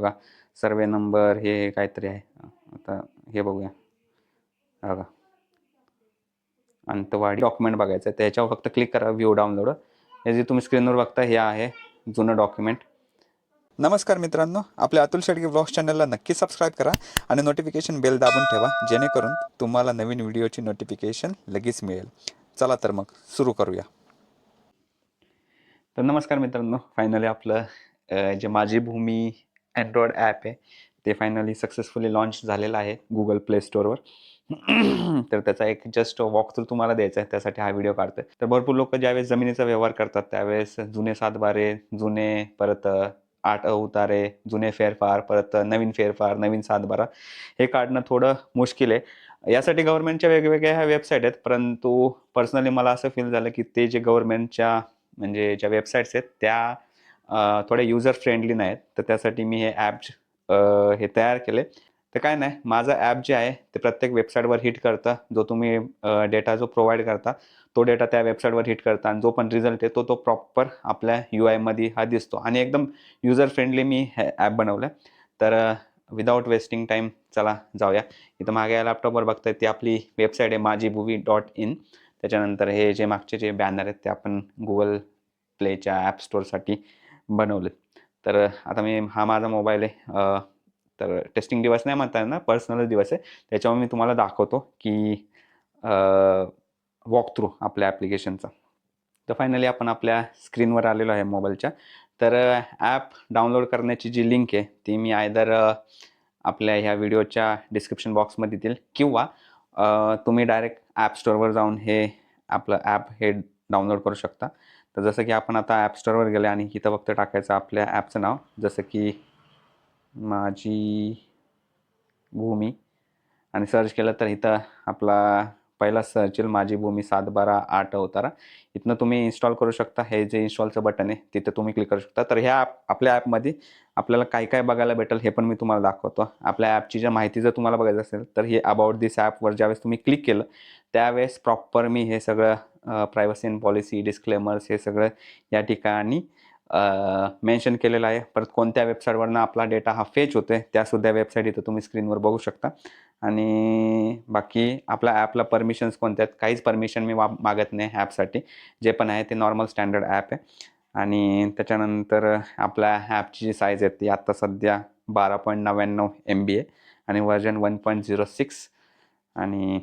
बघा survey number हे काहीतरी आहे. आता हे बघूया. बघा. अंतवाडी डॉक्युमेंट बघायचं आहे. त्याच्यावर फक्त क्लिक करा व्ह्यू डाउनलोड. हे जे तुम्ही स्क्रीनवर बघता हे आहे जुनं डॉक्युमेंट. नमस्कार मित्रांनो. आपल्या अतुल शेडगे ब्लॉग्स चॅनलला नक्की सबस्क्राईब करा आणि नोटिफिकेशन बेल दाबून ठेवा जेणेकरून तुम्हाला नवीन व्हिडिओची नोटिफिकेशन लगेच मिळेल. चला तर मग सुरू करूया. तर नमस्कार मित्रांनो. फायनली आपलं जे माझी भूमी अँड्रॉइड ॲप आहे. ते फायनली सक्सेसफुली लॉन्च झालेलं आहे गुगल प्ले स्टोअरवर तर त्याचा एक जस्ट वॉक थ्रू तुम्हाला द्यायचा आहे. त्यासाठी हा व्हिडिओ काढतोय. तर भरपूर लोक ज्यावेळेस जमिनीचा व्यवहार करतात त्यावेळेस जुने सातबारे जुने परत आठ उतारे जुने फेरफार परत नवीन फेरफार नवीन सातबारा हे काढणं थोडं मुश्किल आहे. यासाठी गव्हर्नमेंटच्या वेगवेगळ्या ह्या वेबसाईट आहेत. परंतु पर्सनली मला असं फील झालं की ते जे गव्हर्नमेंटच्या म्हणजे ज्या वेबसाईट्स आहेत त्या थोडे थोड्या युजर फ्रेंडली नाहीत. तर त्यासाठी मी हे ॲप हे तयार केले. तर काय नाही माझं ॲप जे आहे ते प्रत्येक वेबसाईटवर हिट करतं. जो तुम्ही डेटा जो प्रोव्हाइड करता तो डेटा त्या वेबसाईटवर हिट करता. आणि जो पण रिझल्ट येतो तो प्रॉपर आपल्या यू आयमध्ये हा दिसतो. आणि एकदम युजर फ्रेंडली मी हे ॲप बनवलं आहे तर विदाऊट वेस्टिंग टाईम चला जाऊया. इथं मागे या लॅपटॉपवर बघताय ती आपली वेबसाईट आहे माझी बुवी डॉट इन त्याच्यानंतर हे जे मागचे जे बॅनर आहेत ते आपण गुगल प्लेच्या ॲप स्टोअरसाठी बनवले. तर आता मी हा माझा मोबाईल आहे. तर टेस्टिंग दिवस नाही म्हणता येणार पर्सनलच दिवस आहे. त्याच्यावर मी तुम्हाला दाखवतो की वॉक थ्रू आपल्या ॲप्लिकेशनचा तर फायनली आपण आपल्या स्क्रीनवर आलेलो आहे मोबाईलच्या तर ॲप डाउनलोड करण्याची जी लिंक आहे ती मी आयदर आपल्या ह्या व्हिडिओच्या डिस्क्रिप्शन बॉक्समध्ये देतील किंवा तुम्ही डायरेक्ट ॲप स्टोअरवर जाऊन हे आपलं ॲप हे डाउनलोड करू शकता. तर जसं की आपण आता ॲप स्टोअरवर गेले आणि इथं फक्त टाकायचं आपल्या ॲपचं नाव जसं की माझी भूमी. आणि सर्च केलं तर इथं आपला पहिला सर्च येईल माझी भूमी सात बारा आठ अवतारा. इथनं तुम्ही इन्स्टॉल करू शकता. हे जे इन्स्टॉलचं बटन आहे तिथं तुम्ही क्लिक करू शकता. तर ह्या ॲप आपल्या ॲपमध्ये आपल्याला काय काय बघायला भेटेल हे पण मी तुम्हाला दाखवतो. आपल्या ॲपची जर माहिती जर तुम्हाला बघायचं असेल तर हे अबाउट दिस ॲपवर ज्यावेळेस तुम्ही क्लिक केलं त्यावेळेस प्रॉपर मी हे सगळं प्रायव्हसी अँड पॉलिसी डिस्क्लेमर्स हे सगळं या ठिकाणी मेन्शन केलेलं आहे. परत कोणत्या वेबसाईटवरनं आपला डेटा हा फेच आहे त्यासुद्धा वेबसाईट इथं तुम्ही स्क्रीनवर बघू शकता. आणि बाकी आपल्या ॲपला परमिशन्स कोणत्या आहेत? काहीच परमिशन मी वा मागत नाही ॲपसाठी जे पण आहे ते नॉर्मल स्टँडर्ड ॲप आहे. आणि त्याच्यानंतर आपल्या ॲपची जी साईज आहे ती आत्ता सध्या बारा पॉईंट नव्याण्णव एम बी आहे आणि version one point zero six आणि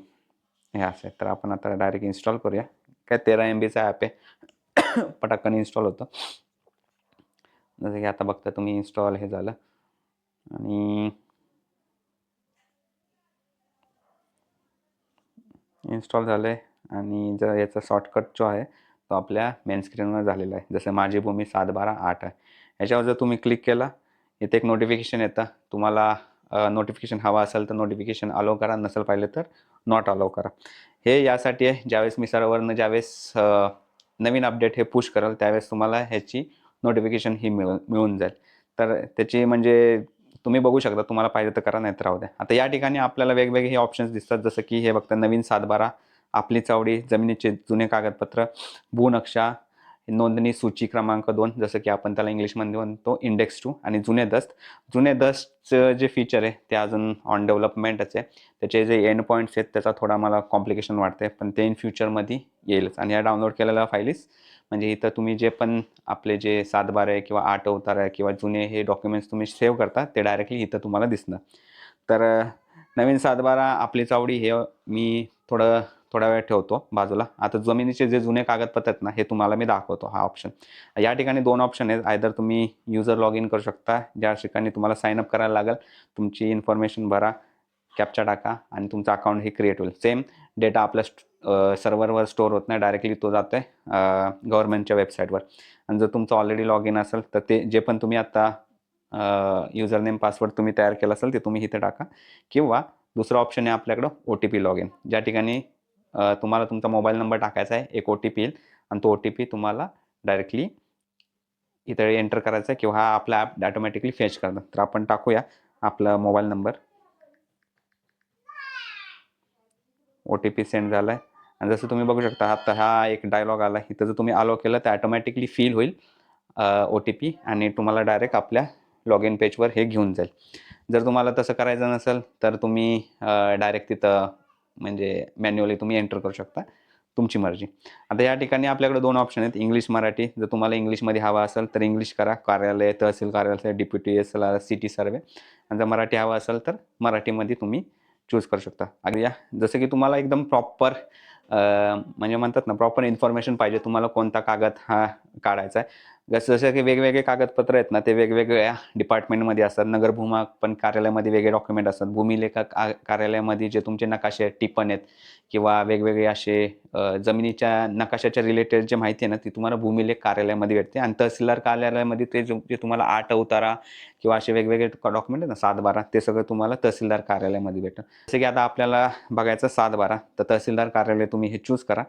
हे असं आहे. तर आपण आता डायरेक्ट इन्स्टॉल करूया. काय तेरा एम बीचा ॲप आहे. पटाकन इन्स्टॉल होतं. जसं की आता बघता तुम्ही इन्स्टॉल हे झालं. आणि इन्स्टॉल झालं आहे आणि जर याचा शॉर्टकट जो आहे तो आपल्या मेन स्क्रीनवर झालेला आहे. जसं माझी भूमी सात बारा आठ आहे. याच्यावर जर तुम्ही क्लिक केला इथे एक नोटिफिकेशन येतं. तुम्हाला नोटिफिकेशन हवा असेल तर नोटिफिकेशन अलो करा. नसेल पाहिलं तर नॉट अलाव करा. हे यासाठी आहे ज्यावेळेस मी सर्वरनं ज्यावेळेस नवीन अपडेट हे पुश कराल त्यावेळेस तुम्हाला ह्याची नोटिफिकेशन ही मिळून मिळून जाईल. तर त्याची म्हणजे तुम्ही बघू शकता तुम्हाला पाहिजे तर करा नाहीतर राहू द्या. आता या ठिकाणी आपल्याला वेगवेगळे हे ऑप्शन्स दिसतात जसं की हे फक्त नवीन सातबारा आपली चावडी जमिनीचे जुने कागदपत्र भूनक्षा नोंदणी सूची क्रमांक दोन जसं की आपण त्याला इंग्लिशमध्ये म्हणतो इंडेक्स टू आणि जुने दस्त. जुने दस्तचं जे फीचर आहे ते अजून ऑन डेव्हलपमेंटच आहे त्याचे जे एंड पॉईंट्स आहेत त्याचा थोडा मला कॉम्प्लिकेशन वाटते पण ते इन फ्युचरमध्ये येईलच. आणि या डाउनलोड केलेल्या फाईलीस म्हणजे इथं तुम्ही जे पण आपले जे सातबार आहे किंवा आठ अवतार आहे किंवा जुने हे डॉक्युमेंट्स तुम्ही सेव्ह करता ते डायरेक्टली इथं तुम्हाला दिसणार. तर नवीन सातबारा आपली चावडी हे मी थोडं थोडा वेळ ठेवतो बाजूला. आता जमिनीचे जे जुने कागदपत्र आहेत ना हे तुम्हाला मी दाखवतो हा ऑप्शन या ठिकाणी दोन ऑप्शन आहेत. आयदर तुम्ही युजर लॉग इन करू शकता ज्या ठिकाणी तुम्हाला साइन अप करायला लागेल. तुमची इन्फॉर्मेशन भरा कॅप्चा टाका आणि तुमचं अकाउंट हे क्रिएट होईल. सेम डेटा आपल्या सर्व्हरवर स्टोअर होत नाही. डायरेक्टली तो जातो आहे गव्हर्नमेंटच्या वेबसाईटवर आणि जर तुमचं ऑलरेडी लॉग इन असेल तर ते जे पण तुम्ही आता युजर नेम पासवर्ड तुम्ही तयार केला असेल ते तुम्ही इथे टाका. किंवा दुसरं ऑप्शन आहे आपल्याकडं O T P log in ज्या ठिकाणी तुम्हाला तुमचा मोबाईल नंबर टाकायचा आहे एक ओ टी पी येईल आणि तो ओ टी पी तुम्हाला डायरेक्टली इथे एंटर करायचा आहे किंवा हा आपला ॲप ॲटोमॅटिकली फेच करणार. तर आपण टाकूया आपला mobile number. O T P send झाला आहे आणि जसं तुम्ही बघू शकता आता हा एक डायलॉग आला. इथं जर तुम्ही अलो केलं तर ॲटोमॅटिकली फील होईल ओ टी पी आणि तुम्हाला डायरेक्ट आपल्या लॉग इन पेजवर हे घेऊन जाईल. जर तुम्हाला तसं करायचं नसेल तर तुम्ही डायरेक्ट तिथं म्हणजे मॅन्युअली तुम्ही एंटर करू शकता तुमची मर्जी. आता या ठिकाणी आपल्याकडे दोन ऑप्शन आहेत इंग्लिश मराठी जर तुम्हाला इंग्लिशमध्ये हवा असेल तर इंग्लिश करा. कार्यालय तहसील कार्यालय deputy S L R city survey आणि जर मराठी हवा असेल तर मराठीमध्ये तुम्ही चूज करू शकता. अगदी या. जसं की तुम्हाला एकदम प्रॉपर म्हणजे म्हणतात ना प्रॉपर इन्फॉर्मेशन पाहिजे. तुम्हाला कोणता कागद हा काढायचा आहे. जसं जसं की वेगवेगळे कागदपत्र आहेत ना ते वेगवेगळ्या डिपार्टमेंटमध्ये असतात. नगरभूमा पण कार्यालयामध्ये वेगळे डॉक्युमेंट असतात. भूमिलेखा कार्यालयामध्ये जे तुमचे नकाशे आहेत टिपण आहेत किंवा वेगवेगळे असे जमिनीच्या नकाशाच्या रिलेटेड जे माहिती आहे ना ती तुम्हाला भूमिलेख कार्यालयामध्ये भेटते. आणि तहसीलदार कार्यालयामध्ये ते जो- जे तुम्हाला आठ अवतारा किंवा असे वेगवेगळे डॉक्युमेंट आहेत ना सात बारा ते सगळं तुम्हाला तहसीलदार कार्यालयामध्ये भेटतं. जसं की आता आपल्याला बघायचं सात बारा तर तहसीलदार कार्यालय तुम्ही हे चूज करा.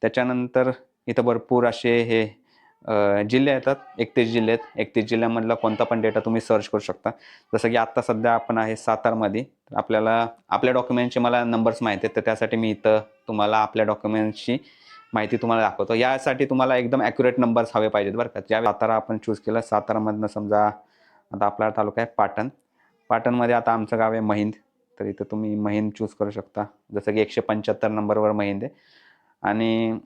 त्याच्यानंतर इथं भरपूर असे हे जिल्हे येतात एकतीस जिल्हे आहेत. एकतीस जिल्ह्यामधला कोणता पण डेटा तुम्ही सर्च करू शकता. जसं की आत्ता सध्या आपण आहे सातारमध्ये. तर आपल्याला आपल्या डॉक्युमेंटचे मला नंबर्स माहिती आहेत. तर त्यासाठी मी इथं तुम्हाला आपल्या डॉक्युमेंट्सची माहिती तुम्हाला दाखवतो. यासाठी तुम्हाला एकदम ॲक्युरेट नंबर्स हवे पाहिजेत बरं का. ज्या सातारा आपण चूज केलं सातारामधनं समजा आता आपला तालुका आहे पाटण. पाटणमध्ये आता आमचं गाव आहे महिंद. तर इथं तुम्ही महिंद चूज करू शकता. जसं की एकशे पंच्याहत्तर नंबरवर महिंद आहे. आणि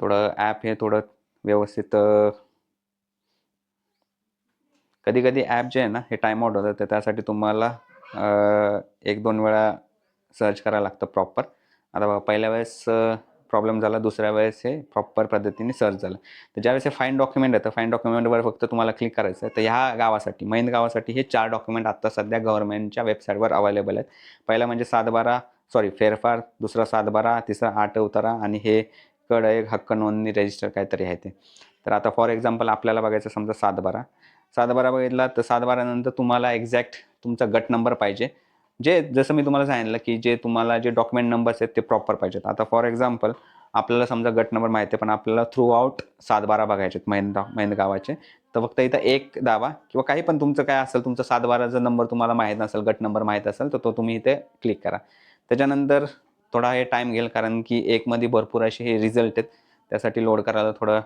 थोडं ॲप हे थोडं व्यवस्थित कधी कधी ॲप जे आहे ना हे टाइम आउट होतं तर त्यासाठी तुम्हाला एक दोन वेळा सर्च करायला लागतं प्रॉपर आता बघा पहिल्या वेळेस प्रॉब्लेम झाला दुसऱ्या वेळेस हे प्रॉपर पद्धतीने सर्च झालं. तर ज्यावेळेस हे फाईन डॉक्युमेंट येतं फाईन डॉक्युमेंटवर फक्त तुम्हाला क्लिक करायचं आहे तर ह्या गावासाठी मैन गावासाठी हे चार डॉक्युमेंट आत्ता सध्या गव्हर्नमेंटच्या वेबसाईटवर अवेलेबल आहेत. पहिला म्हणजे सातबारा सॉरी फेरफार दुसरा सातबारा तिसरा आठ उतारा आणि हे कड एक हक्क नोंदणी रजिस्टर काहीतरी आहे ते. तर आता फॉर एक्झाम्पल आपल्याला बघायचं समजा सातबारा. सातबारा बघितला तर सातबारानंतर तुम्हाला एक्झॅक्ट तुमचा गट नंबर पाहिजे. जे जसं मी तुम्हाला सांगितलं की जे तुम्हाला जे डॉक्युमेंट नंबर्स आहेत ते प्रॉपर पाहिजेत. आता फॉर एक्झाम्पल आपल्याला समजा गट नंबर माहिती आहे पण आपल्याला थ्रू आउट सातबारा बघायचे आहेत महिंद महिंद गावाचे तर फक्त इथं एक दावा किंवा काही पण तुमचं काय असेल तुमचा सातबाराचा नंबर तुम्हाला माहीत नसेल गट नंबर माहीत असेल तर तो तुम्ही इथे क्लिक करा. त्याच्यानंतर थोडा हे टाईम घेईल कारण की एकमध्ये भरपूर असे हे रिझल्ट आहेत. त्यासाठी लोड करायला थोडं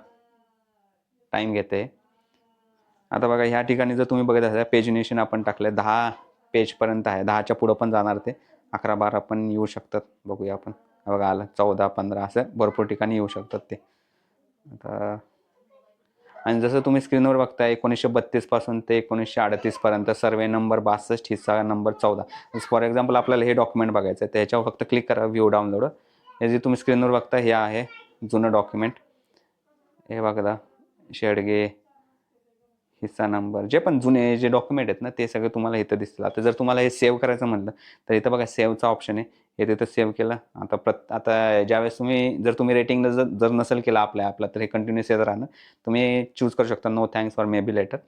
टाईम घेते. आता बघा ह्या ठिकाणी जर तुम्ही बघत असाल पेजिनेशन आपण टाकलं दहा पेजपर्यंत आहे. दहाच्या पुढं पण जाणार ते. अकरा बारा पण येऊ शकतात. बघूया आपण. बघा आलं. चौदा पंधरा असं भरपूर ठिकाणी येऊ शकतात ते. आता आणि जसं तुम्ही स्क्रीनवर बघता एकोणीसशे बत्तीसपासून ते एकोणीसशे अडतीसपर्यंत सर्वे नंबर बासष्ट हिस्सा नंबर चौदा. फॉर एक्झाम्पल आपल्याला हे डॉक्युमेंट बघायचं आहे त्याच्यावर फक्त क्लिक करा व्ह्यू डाउनलोड हे जे तुम्ही स्क्रीनवर बघता हे आहे जुनं डॉक्युमेंट हे बघा शेडगे. हिस्सा नंबर जे पण जुने जे डॉक्युमेंट आहेत ना ते सगळे तुम्हाला इथं दिसतील. आता जर तुम्हाला हे सेव्ह करायचं म्हणलं तर इथं बघा सेव्हचा ऑप्शन आहे. हे तिथं सेव्ह केलं. आता प्रत आता ज्यावेळेस तुम्ही जर तुम्ही रेटिंग जर जर नसेल केलं आपल्या आपला तर हे कंटिन्युअस येत राहणं. तुम्ही चूज करू शकता no thanks for maybe later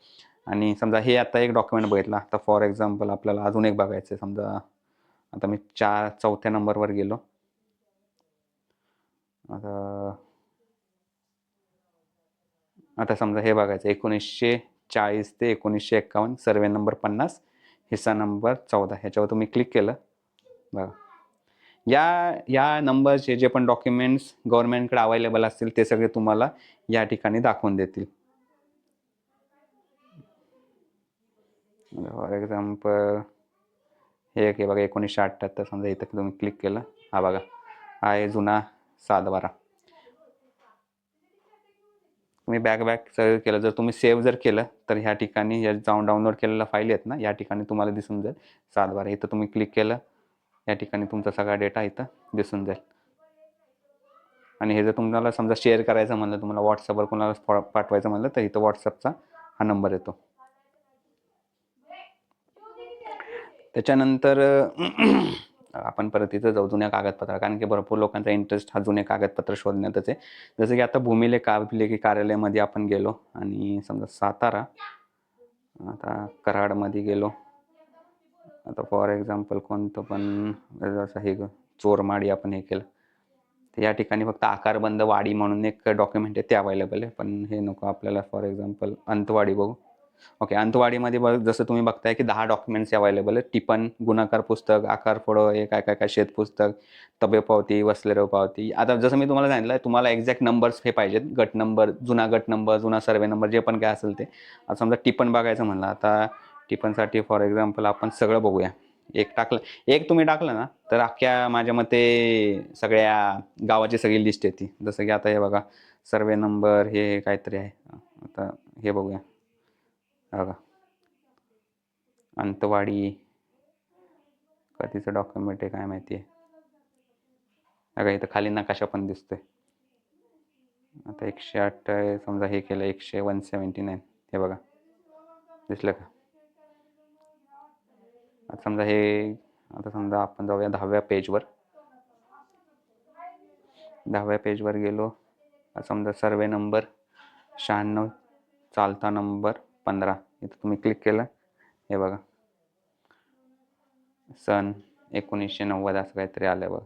आणि समजा हे आता एक डॉक्युमेंट बघितलं. आता फॉर एक्झाम्पल आपल्याला अजून एक बघायचं आहे समजा आता मी चार चौथ्या नंबरवर गेलो. आता आता समजा हे बघायचं एकोणीसशे चाळीस ते एकोणीसशे एक्कावन्न सर्वे नंबर पन्नास हिस्सा नंबर चौदा. ह्याच्यावर तुम्ही क्लिक केलं. बघा. या या नंबरचे जे पण डॉक्युमेंट्स गव्हर्नमेंटकडे अवेलेबल असतील ते सगळे तुम्हाला या ठिकाणी दाखवून देतील. फॉर एक्झाम्पल हे एक आहे बघा एकोणीसशे अठ्ठ्याहत्तर. समजा इथं तुम्ही क्लिक केलं. हा बघा. हा आहे जुना सातबारा. तुम्ही बॅक बॅक सगळं केलं. जर तुम्ही सेव्ह जर केलं तर ह्या ठिकाणी या जाऊन डाउनलोड केलेल्या फाईल आहेत ना या ठिकाणी तुम्हाला दिसून जाईल. सातबारा इथं तुम्ही क्लिक केलं या ठिकाणी तुमचा सगळा डेटा इथं दिसून जाईल. आणि हे जर तुम्हाला समजा शेअर करायचं म्हणलं तुम्हाला व्हॉट्सअपवर कोणाला पाठवायचं म्हणलं तर इथं व्हॉट्सअपचा हा नंबर येतो. त्याच्यानंतर आपण परत इथं जाऊ जुन्या कागदपत्र. कारण की भरपूर लोकांचा इंटरेस्ट हा जुने कागदपत्र शोधण्यातच आहे. जसं की आता भूमिलेख अभिलेखी कार्यालयामध्ये आपण गेलो आणि समजा सातारा आता कराडमध्ये गेलो. आता फॉर एक्झाम्पल कोणतं पण जसं हे चोरमाडी आपण हे केलं. तर या ठिकाणी फक्त आकारबंद वाडी म्हणून एक डॉक्युमेंट आहे ते अवेलेबल आहे. पण हे नको आपल्याला फॉर एक्झाम्पल अंतवाडी बघू. ओके अंतवाडीमध्ये बघ जसं तुम्ही बघताय की दहा डॉक्युमेंट्स अवेलेबल आहेत. टिपण गुणाकार पुस्तक आकार फोडो हे काय काय काय शेत पुस्तक तबे पावती वसलेरव पावती. आता जसं मी तुम्हाला सांगितलं तुम्हाला एक्झॅक्ट नंबर्स हे पाहिजेत. गट नंबर जुना गट नंबर जुना सर्वे नंबर जे पण काय असेल ते. आता समजा टिपण बघायचं म्हणलं आता टिपणसाठी फॉर एक्झाम्पल आपण सगळं बघूया. एक टाकलं एक तुम्ही टाकलं ना तर अख्ख्या माझ्या मते सगळ्या गावाची सगळी लिस्ट येते. जसं की आता हे बघा सर्वे नंबर हे काहीतरी आहे. आता हे बघूया. बघा. अंतवाडी. कधीचं डॉक्युमेंट आहे काय माहिती आहे? बघा इथं खाली नकाशा पण दिसतोय. आता एकशे आठ आहे, समजा हे केलं एकशे वन सेवन्टी नाईन हे बघा. दिसलं का? आता समजा हे आता समजा आपण जाऊया दहाव्या पेजवर दहाव्या पेजवर गेलो. समजा सर्वे नंबर शहाण्णव चालता नंबर पंधरा. इथं तुम्ही क्लिक केलं. हे बघा. सन एकोणीसशे नव्वद असं काहीतरी आलं बघ.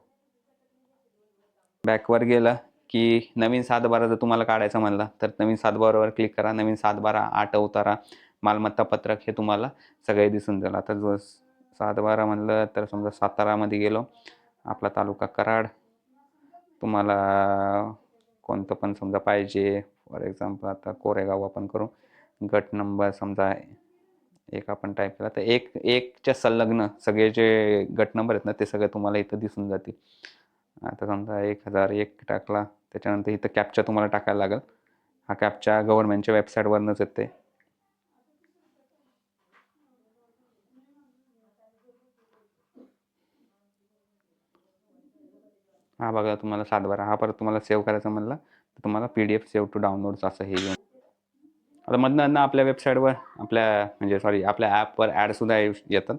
बॅकवर गेलं की नवीन सातबारा जर तुम्हाला काढायचं म्हणलं तर नवीन सातबारावर क्लिक करा. नवीन सातबारा आठ उतारा. मालमत्ता पत्रक हे तुम्हाला सगळे दिसून जाईल. आता जो सातबारा म्हणलं तर समजा सातारामध्ये गेलो. आपला तालुका कराड. तुम्हाला कोणतं पण समजा पाहिजे. फॉर एक्झाम्पल आता कोरेगाव आपण करू. गट नंबर समजा एक आपण टाईप केला तर एक एकच्या संलग्न सगळे जे गट नंबर आहेत ना ते सगळे तुम्हाला इथं दिसून जातील. आता समजा एक हजार एक टाकला त्याच्यानंतर इथं कॅपचा तुम्हाला टाकायला लागेल. हा कॅपचा गव्हर्नमेंटच्या वेबसाईटवरनंच येते. हा बघा तुम्हाला सात बारा हा परत तुम्हाला सेव्ह करायचा म्हणला तर तुम्हाला P D F save to downloads असं हे येऊन आता मधनं ना आपल्या वेबसाईटवर आपल्या म्हणजे सॉरी आपल्या ॲपवर ॲडसुद्धा येतात.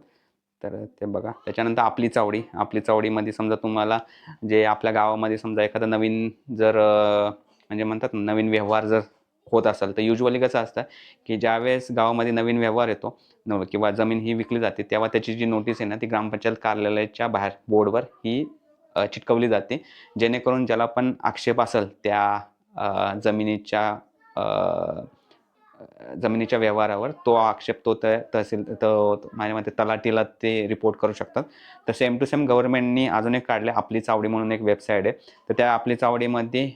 तर ते बघा. त्याच्यानंतर आपली चावडी आपली चावडीमध्ये समजा तुम्हाला जे आपल्या गावामध्ये समजा एखादा नवीन जर म्हणजे म्हणतात ना नवीन व्यवहार जर होत असेल तर युजली कसं असतं की ज्यावेळेस गावामध्ये नवीन व्यवहार येतो न किंवा जमीन ही विकली जाते तेव्हा त्याची जी नोटीस आहे ना ती ग्रामपंचायत कार्यालयाच्या बाहेर बोर्डवर ही चिटकवली जाते. जेणेकरून ज्याला पण आक्षेप असेल त्या जमिनीच्या जमिनीच्या व्यवहारावर तो आक्षेप तो त तहसील तो माझ्या मते तलाटीला ते रिपोर्ट करू शकतात. तर सेम टू सेम गव्हर्नमेंटनी अजून एक काढले आपली चावडी म्हणून एक वेबसाईट आहे. तर त्या आपली चावडीमध्ये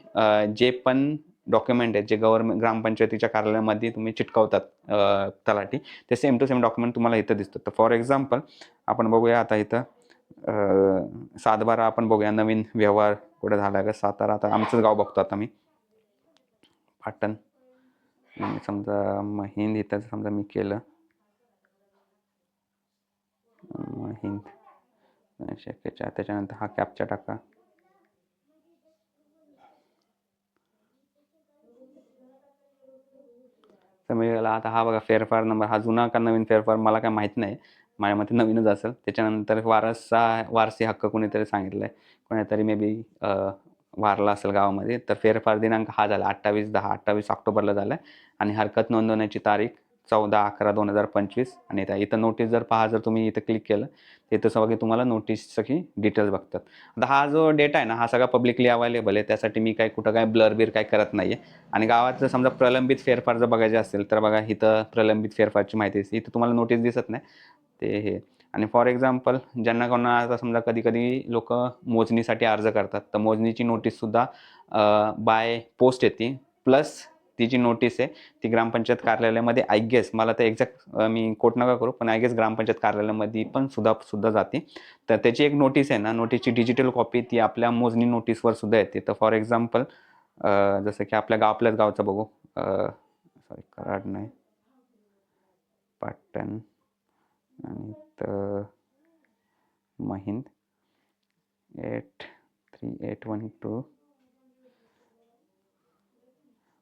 जे पण डॉक्युमेंट आहेत जे गव्हर्नमेंट ग्रामपंचायतीच्या कार्यालयामध्ये तुम्ही चिटकवतात तलाटी तलाठी ते सेम टू सेम डॉक्युमेंट तुम्हाला इथं दिसतं तर फॉर एक्झाम्पल आपण बघूया आता इथं सातबारा आपण बघूया नवीन व्यवहार कुठे झाला का सातारा आता आमचंच गाव बघतो आता मी. पाटण. आणि समजा महिंद इथं समजा मी केलं. महिंद शक्यच्या त्याच्यानंतर हा कॅपचा टाका. तर मी आता हा बघा फेरफार नंबर हा जुना का नवीन फेरफार मला काय माहीत नाही. माझ्या मते नवीनच असेल. त्याच्यानंतर वारसा वारसी हक्क कोणीतरी सांगितलं आहे कोणीतरी मे बी वारला असेल गावामध्ये तर फेरफार दिनांक हा झाला अठ्ठावीस दहा अठ्ठावीस ऑक्टोबरला झाला आहे आणि हरकत नोंदवण्याची तारीख चौदा अकरा दोन हजार पंचवीस. आणि त्या इथं नोटीस जर पहा जर तुम्ही इथं क्लिक केलं तर इथं सगळी तुम्हाला नोटीस सगळी डिटेल्स बघतात. आता हा जो डेटा आहे ना हा सगळा पब्लिकली अवेलेबल आहे. त्यासाठी मी काय कुठं काय ब्लर बिर काय करत नाही आहे आणि गावात जर समजा प्रलंबित फेरफार जर बघायचे असेल तर बघा इथं प्रलंबित फेरफारची माहिती इथं तुम्हाला नोटीस दिसत नाही. ते हे. आणि फॉर एक्झाम्पल ज्यांना कोणा आता समजा कधी कधी लोक मोजणीसाठी अर्ज करतात तर मोजणीची नोटीससुद्धा बाय पोस्ट येते. प्लस ती जी नोटीस आहे ती ग्रामपंचायत कार्यालयामध्ये आय गेस मला तर एक्झॅक्ट मी कोट नका करू पण आय गेस ग्रामपंचायत कार्यालयामध्ये पण सुद्धा सुद्धा जाते. तर त्याची एक नोटीस आहे ना नोटीसची डिजिटल कॉपी ती आपल्या मोजणी नोटीसवर सुद्धा येते. तर फॉर एक्झाम्पल जसं की आपल्या गाव आपल्याच गावचं बघू. सॉरी कराड नाही. पाटण आणि तर Mahind eight three eight one two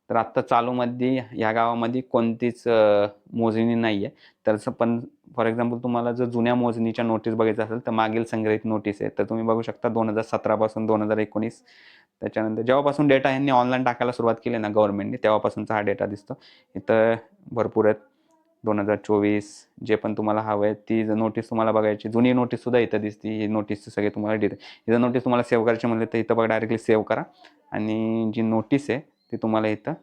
तर आत्ता चालूमध्ये ह्या गावामध्ये कोणतीच मोजणी नाही आहे तर पण फॉर एक्झाम्पल तुम्हाला जर जुन्या मोजणीच्या नोटीस बघायचं असेल तर मागील संग्रहित नोटीस आहे. तर तुम्ही बघू शकता दोन हजार सतरापासून दोन हजार एकोणीस. त्याच्यानंतर जेव्हापासून डेटा यांनी ऑनलाईन टाकायला सुरुवात केली ना गव्हर्नमेंटने तेव्हापासूनचा हा डेटा दिसतो. इथं भरपूर आहेत. दोन हजार चोवीस जे पण तुम्हाला हवं आहे ती जर नोटीस तुम्हाला बघायची जुनी नोटीससुद्धा इथं दिसते ही नोटीस सगळे तुम्हाला डिटेल इथं नोटीस तुम्हाला सेव्ह करायची म्हणले तर इथं बघा डायरेक्टली सेव्ह करा. आणि जी नोटीस आहे ती तुम्हाला इथं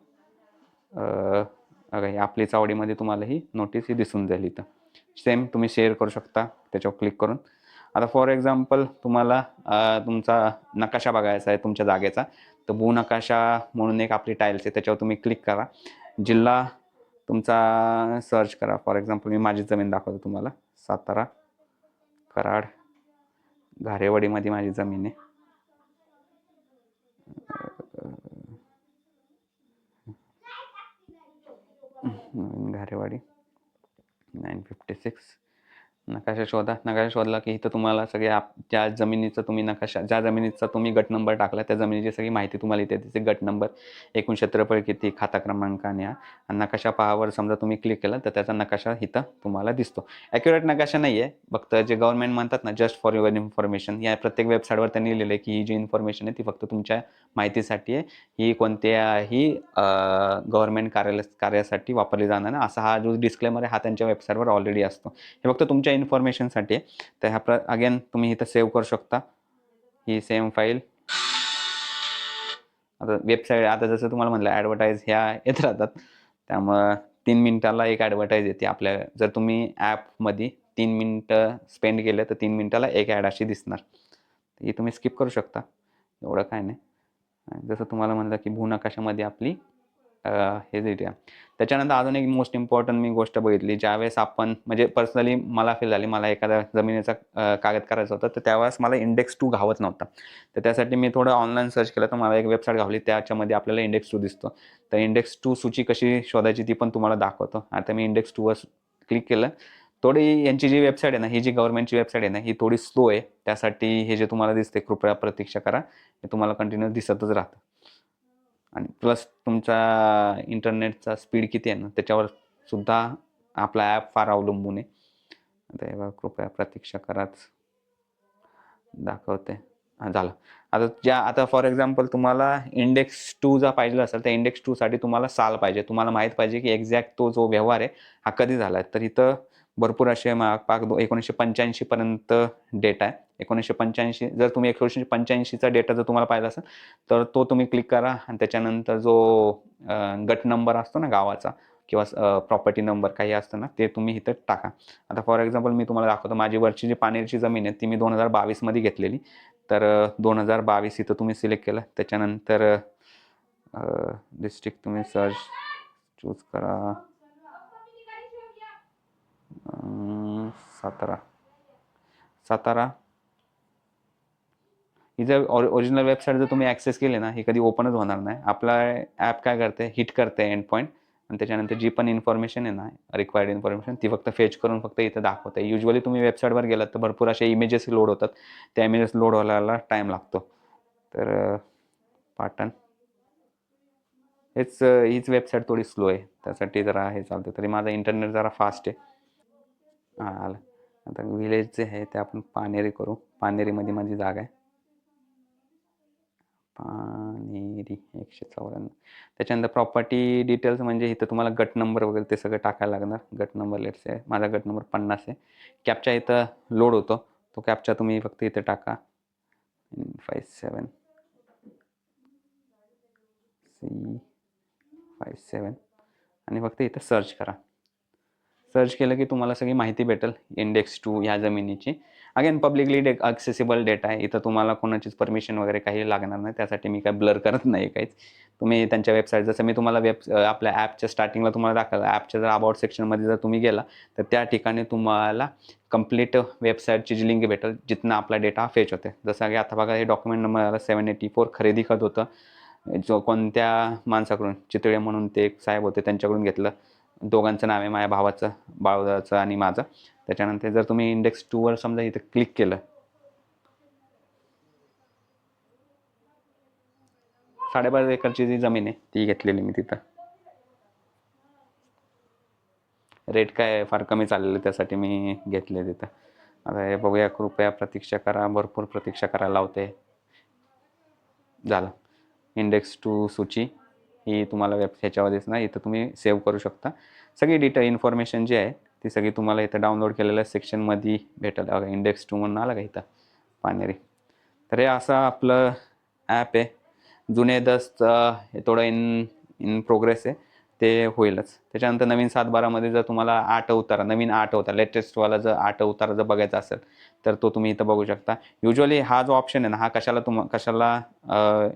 अगं आपली चावडीमध्ये तुम्हाला ही नोटीस ही दिसून जाईल इथं. सेम तुम्ही शेअर करू शकता त्याच्यावर क्लिक करून. आता फॉर एक्झाम्पल तुम्हाला तुमचा नकाशा बघायचा आहे तुमच्या जागेचा. तर भू नकाशा म्हणून एक आपली टाईल्स आहे त्याच्यावर तुम्ही क्लिक करा. जिल्हा तुमचा सर्च करा. फॉर एक्झाम्पल मी माझी जमीन दाखवतो तुम्हाला. सातारा कराड घारेवाडीमध्ये माझी जमीन आहे. नवीन घारेवाडी. नाईन फिफ्टी सिक्स नकाशा शोधा. नकाशा शोधला की इथं तुम्हाला सगळे आप ज्या जमिनीचा तुम्ही नकाशा ज्या जमिनीचा तुम्ही गट नंबर टाकला त्या जमिनीची सगळी माहिती तुम्हाला इथे तिथे गट नंबर एकूण क्षेत्रफळ किती खाता क्रमांक आणि आणि नकाशा पहावर समजा तुम्ही क्लिक केलं तर त्याचा नकाशा इथं तुम्हाला दिसतो. ॲक्युरेट नकाशा नाही आहे फक्त जे गव्हर्नमेंट म्हणतात ना जस्ट फॉर युअर इन्फॉर्मेशन या प्रत्येक वेबसाईटवर त्यांनी लिहिलं आहे की ही जी इन्फॉर्मेशन आहे ती फक्त तुमच्या माहितीसाठी आहे. ही कोणत्याही गव्हर्नमेंट कार्यालय कार्यासाठी वापरली जाणार ना असा हा जो डिस्क्लेमर आहे हा त्यांच्या वेबसाईटवर ऑलरेडी असतो. हे फक्त तुमच्या इन्फॉर्मेशनसाठी तर ह्या प्र अगेन तुम्ही इथं सेव्ह करू शकता. ही सेम फाईल आता वेबसाईट आता जसं तुम्हाला म्हटलं ॲडव्हर्टाईज ह्या येत राहतात. त्यामुळं तीन मिनिटाला एक ॲडव्हर्टाईज येते आपल्या जर तुम्ही ॲपमध्ये तीन मिनटं स्पेंड केलं तर तीन मिनिटाला एक ॲड अशी दिसणार. ही तुम्ही स्किप करू शकता. एवढं काय नाही. जसं तुम्हाला म्हणलं की भूनकाशामध्ये आपली हे देऊया त्याच्यानंतर अजून एक मोस्ट इम्पॉर्टंट मी गोष्ट बघितली ज्यावेळेस आपण म्हणजे पर्सनली मला फील झाली मला एखाद्या जमिनीचा कागद करायचा होता तर त्यावेळेस मला इंडेक्स टू घावत नव्हता. तर त्यासाठी मी थोडं ऑनलाईन सर्च केलं तर मला एक वेबसाईट घावली त्याच्यामध्ये आपल्याला इंडेक्स टू दिसतो. तर इंडेक्स टू सूची कशी शोधायची ती पण तुम्हाला दाखवतो. आता मी इंडेक्स टूवर क्लिक केलं. थोडी यांची जी वेबसाईट आहे ना ही जी गव्हर्नमेंटची वेबसाईट आहे ना ही थोडी स्लो आहे. त्यासाठी हे जे तुम्हाला दिसते कृपया प्रतीक्षा करा. हे तुम्हाला कंटिन्यू दिसतच राहतं. आणि प्लस तुमचा इंटरनेटचा स्पीड किती आहे ना त्याच्यावर सुद्धा आपला ॲप फार अवलंबून आहे. आता हे बघा, कृपया प्रतीक्षा कराच. दाखवते. हां झालं. आता ज्या आता फॉर एक्झाम्पल तुम्हाला इंडेक्स टू जर पाहिजे असेल तर इंडेक्स टूसाठी तुम्हाला साल पाहिजे. तुम्हाला माहीत पाहिजे की एक्झॅक्ट तो जो व्यवहार आहे हा कधी झाला आहे. तर इथं भरपूर असे मा- पाक दो एकोणीसशे पंच्याऐंशीपर्यंत डेटा आहे. एकोणीसशे पंच्याऐंशी जर तुम्ही एकोणीसशे पंच्याऐंशीचा डेटा जर तुम्हाला पाहिजे असेल तर तो तुम्ही क्लिक करा आणि त्याच्यानंतर जो गट नंबर असतो ना गावाचा किंवा प्रॉपर्टी नंबर काही असतं ना ते तुम्ही इथं टाका. आता फॉर एक्झाम्पल मी तुम्हाला दाखवतो माझी वरची जी पानेरची जमीन आहे ती मी दोन हजार बावीसमध्ये घेतलेली. तर दोन हजार बावीस इथं तुम्ही सिलेक्ट केलं. त्याच्यानंतर डिस्ट्रिक्ट तुम्ही सर्च चूज करा. सातारा. सातारा. ही जर ओरिजिनल वेबसाईट जर तुम्ही ॲक्सेस केली ना ही कधी ओपनच होणार नाही. आपला ॲप काय करते? हिट करते एंड पॉईंट आणि त्याच्यानंतर जी पण इन्फॉर्मेशन आहे ना रिक्वायर्ड इन्फॉर्मेशन ती फक्त फेच करून फक्त इथं दाखवते. युजली तुम्ही वेबसाईटवर गेलात तर भरपूर असे इमेजेस लोड होतात. त्या इमेजेस लोड व्हायला टाईम लागतो. तर पाटण हेच हीच वेबसाईट थोडी स्लो आहे. त्यासाठी जरा हे चालतं तरी माझा इंटरनेट जरा फास्ट आहे. हां आलं. आता विलेज जे आहे ते आपण पानेरी करू. पानेरीमध्ये माझी जागा आहे. पानेरी एकशे चौऱ्याण्णव. त्याच्यानंतर प्रॉपर्टी डिटेल्स म्हणजे इथं तुम्हाला गट नंबर वगैरे ते सगळं टाकायला लागणार. गट नंबर लेट्स आहे माझा गट नंबर पन्नास आहे. कॅपचा इथं लोड होतो. तो कॅपचा तुम्ही फक्त इथं टाका. Five seven C five seven आणि फक्त इथं सर्च करा. सर्च केलं की तुम्हाला सगळी माहिती भेटेल इंडेक्स टू ह्या जमिनीची. अगेन पब्लिकली डे ॲक्सेसिबल डेटा आहे. इथं तुम्हाला कोणाचीच परमिशन वगैरे काही लागणार नाही. त्यासाठी मी काय ब्लर करत नाही काहीच. तुम्ही त्यांच्या वेबसाईट जसं मी तुम्हाला वेब आपल्या ॲपच्या स्टार्टिंगला तुम्हाला दाखवलं. ॲपच्या जर अबाउट सेक्शनमध्ये जर तुम्ही गेला तर त्या ठिकाणी तुम्हाला कंप्लीट वेबसाईटची जी लिंक भेटेल जिथनं आपला डेटा फेच होते जसं की आता बघा हे डॉक्युमेंट नंबर आला सेवन एटी फोर खरेदी खत होतं. जो कोणत्या माणसाकडून चितळे म्हणून ते एक साहेब होते त्यांच्याकडून घेतलं. दोघांचं नाव आहे माझ्या भावाचं बाळदाचं आणि माझं. त्याच्यानंतर जर तुम्ही इंडेक्स टूवर समजा इथं क्लिक केलं. साडेबारा एकरची जी जमीन आहे ती घेतलेली मी तिथं. रेट काय आहे, फार कमी चाललेलं त्यासाठी मी घेतले तिथं. आता हे बघूया कृपया प्रतीक्षा करा भरपूर प्रतीक्षा करायला लावते. झालं. इंडेक्स टू सूची. ही तुम्हाला वेब ह्याच्यामध्येच नाही इथं तुम्ही सेव्ह करू शकता. सगळी डिटेल इन्फॉर्मेशन जी आहे ती सगळी तुम्हाला इथं डाउनलोड केलेल्या सेक्शनमध्ये भेटेल. बघा इंडेक्स टू म्हणून आलं का इथं? पानेरी. तर हे असं आपलं ॲप आहे. जुने दस्त हे थोडं इन इन प्रोग्रेस आहे. ते होईलच. त्याच्यानंतर नवीन सात बारामध्ये जर तुम्हाला आठ अवतार नवीन आठ अवतार लेटेस्टवाला जर आठ अवतार जर बघायचा असेल तर तो तुम्ही इथं बघू शकता. युजली हा जो ऑप्शन आहे ना हा कशाला तुम कशाला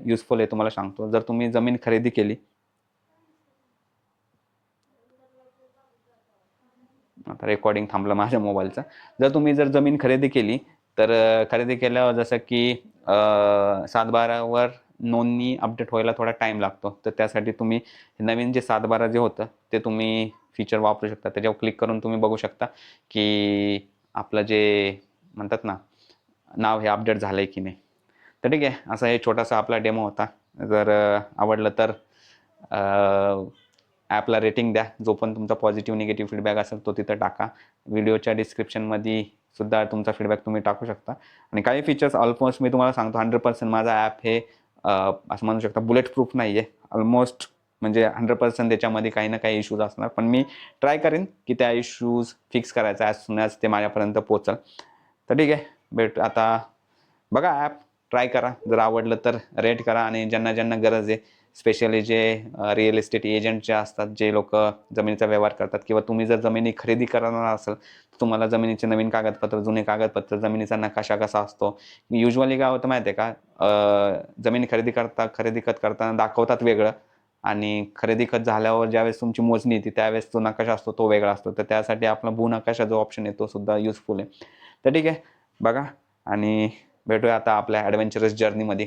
युजफुल आहे तुम्हाला सांगतो. जर तुम्ही जमीन खरेदी केली आता रेकॉर्डिंग थांबलं माझ्या मोबाईलचं जर तुम्ही जर जमीन खरेदी केली तर खरेदी केल्यावर जसं की सात सातबारावर नोंदणी अपडेट व्हायला थोडा टाईम लागतो. तर त्यासाठी तुम्ही नवीन जे सातबारा जे होतं ते तुम्ही फीचर वापरू शकता. त्याच्यावर क्लिक करून तुम्ही बघू शकता की आपलं जे म्हणतात ना नाव हे अपडेट झालं आहे की नाही. तर ठीक आहे असा हे छोटासा आपला डेमो होता. जर आवडलं तर ॲपला रेटिंग द्या. जो पण तुमचा पॉझिटिव्ह निगेटिव्ह फीडबॅक असेल तो तिथं टाका. व्हिडिओच्या डिस्क्रिप्शनमध्ये सुद्धा तुमचा फीडबॅक तुम्ही टाकू शकता. आणि काही फीचर्स ऑलमोस्ट मी तुम्हाला सांगतो. हंड्रेड पर्सेंट माझा ॲप हे असं म्हणू शकता बुलेट प्रूफ नाही आहे ऑलमोस्ट म्हणजे हंड्रेड पर्सेंट त्याच्यामध्ये काही ना काही इश्यूज असणार. पण मी ट्राय करेन की त्या इश्यूज फिक्स करायचा ॲज सुन ॲज ते माझ्यापर्यंत पोचल तर ठीक आहे. भेट आता बघा ॲप ट्राय करा. जर आवडलं तर रेट करा आणि ज्यांना ज्यांना गरज आहे स्पेशली जे रिअल इस्टेट एजंट जे असतात जे लोक जमिनीचा व्यवहार करतात किंवा तुम्ही जर जमिनी खरेदी करणार असाल तर तुम्हाला जमिनीचे नवीन कागदपत्र जुने कागदपत्र जमिनीचा नकाशा कसा असतो? युजली काय होतं माहिती आहे का जमीन खरेदी करता खरेदी खत करताना दाखवतात वेगळं आणि खरेदी खत झाल्यावर ज्यावेळेस तुमची मोजणी येते त्यावेळेस जो नकाशा असतो तो वेगळा असतो. तर त्यासाठी आपला भू नकाशा जो ऑप्शन आहे तो सुद्धा युजफुल आहे. तर ठीक आहे बघा आणि भेटूया आता आपल्या ॲडव्हेंचरस जर्नीमध्ये